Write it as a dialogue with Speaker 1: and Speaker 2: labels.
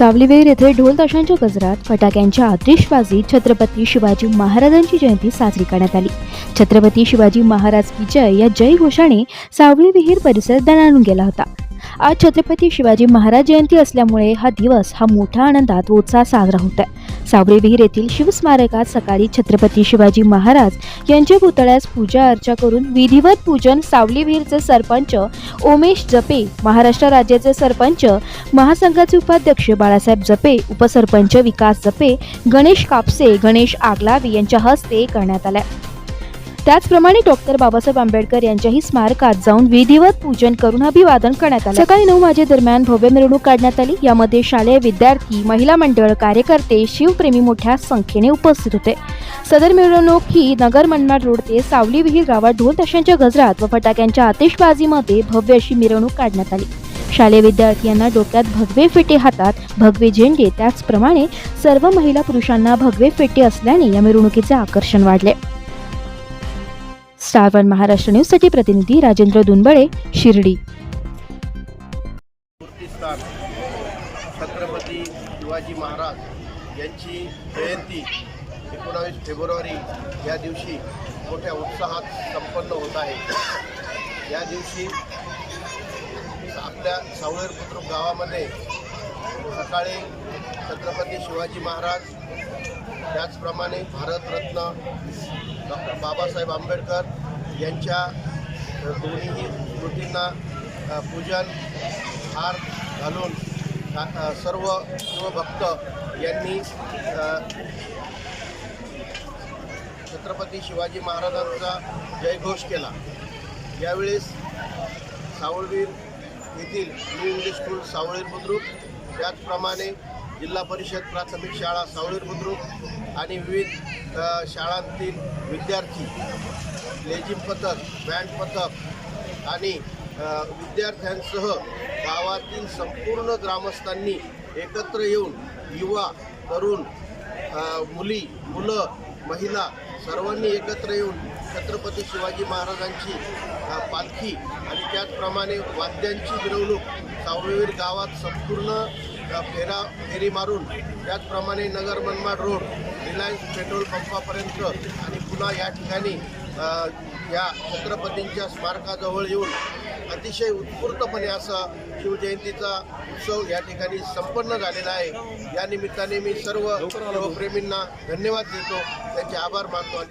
Speaker 1: सावलीवेर येथे ढोल ताशांच्या गजरात फटाक्यांच्या आतिषबाजीत छत्रपती शिवाजी महाराजांची जयंती साजरी करण्यात आली. छत्रपती शिवाजी महाराज विजय या जय घोषाने सावली विहीर परिसर दणाणून गेला होता. आज छत्रपती शिवाजी महाराज जयंती असल्यामुळे हा दिवस हा मोठ्या आनंदात उत्साह साजरा होत आहे. सावली विहीर येथील शिवस्मारकात सकाळी छत्रपती शिवाजी महाराज यांच्या पुतळ्यास पूजा अर्चा करून विधिवत पूजन सावली विहीरचे सरपंच उमेश जपे महाराष्ट्र राज्याचे सरपंच महासंघाचे उपाध्यक्ष बाळासाहेब जपे उपसरपंच विकास जपे गणेश कापसे गणेश आगलावी यांच्या हस्ते करण्यात आल्या. त्याचप्रमाणे डॉक्टर बाबासाहेब आंबेडकर यांच्याही स्मारकात जाऊन विधिवत पूजन करून अभिवादन करण्यात आलं. सकाळी नऊ वाजे दरम्यान भव्य मिरवणूक काढण्यात आली. यामध्ये शालेय विद्यार्थी महिला मंडळ कार्यकर्ते शिवप्रेमी मोठ्या संख्येने उपस्थित होते. सदर मिरवणूक ही नगर मनमाड रोड ते सावली विहीर गावात ढोल ताशांच्या गजरात व फटाक्यांच्या आतिषबाजीमध्ये भव्य अशी मिरवणूक काढण्यात आली. शालेय विद्यार्थ्यांना डोक्यात भगवे फेटे हातात भगवे झेंडे. त्याचप्रमाणे सर्व महिला पुरुषांना भगवे फेटे असल्याने या मिरवणुकीचे आकर्षण वाढले. स्टार वन महाराष्ट्र न्यूजसाठी प्रतिनिधी राजेंद्र दुनबळे शिर्डी.
Speaker 2: छत्रपती शिवाजी महाराज यांची जयंती एकोणावीस फेब्रुवारी या दिवशी मोठ्या उत्साहात संपन्न होत आहे. या दिवशी आपल्या सावळेर बुद्रुक गावामध्ये सकाळी छत्रपती शिवाजी महाराज त्याचप्रमाणे भारतरत्न डॉक्टर बाबासाहेब आंबेडकर यांच्या दोन्ही दोन्हीही स्मृतींना पूजन हार घालून सर्व शिवभक्त यांनी छत्रपती शिवाजी महाराजांचा जयघोष केला. यावेळेस सावळवीर येथील new English school Savaler Budruk. त्याचप्रमाणे जिल्हा परिषद प्राथमिक शाळा सावळेर बुद्रुक आणि विविध शाळांतील विद्यार्थी लेझिम पथक बँड पथक आणि विद्यार्थ्यांसह गावातील संपूर्ण ग्रामस्थांनी एकत्र येऊन युवा तरुण मुली मुलं महिला सर्वांनी एकत्र येऊन छत्रपती शिवाजी महाराजांची पालखी आणि त्याचप्रमाणे वाद्यांची मिरवणूक सावळवीर गावात संपूर्ण फेरा फेरी मारून त्याचप्रमाणे Nagar Manmad road Reliance petrol पंपापर्यंत आणि पुन्हा या ठिकाणी या छत्रपतींच्या स्मारकाजवळ येऊन अतिशय उत्स्फूर्तपणे असा शिवजयंतीचा उत्सव या ठिकाणी संपन्न झालेला आहे. या निमित्ताने मी सर्व शिवप्रेमींना धन्यवाद देतो. त्यांचे आभार मानतो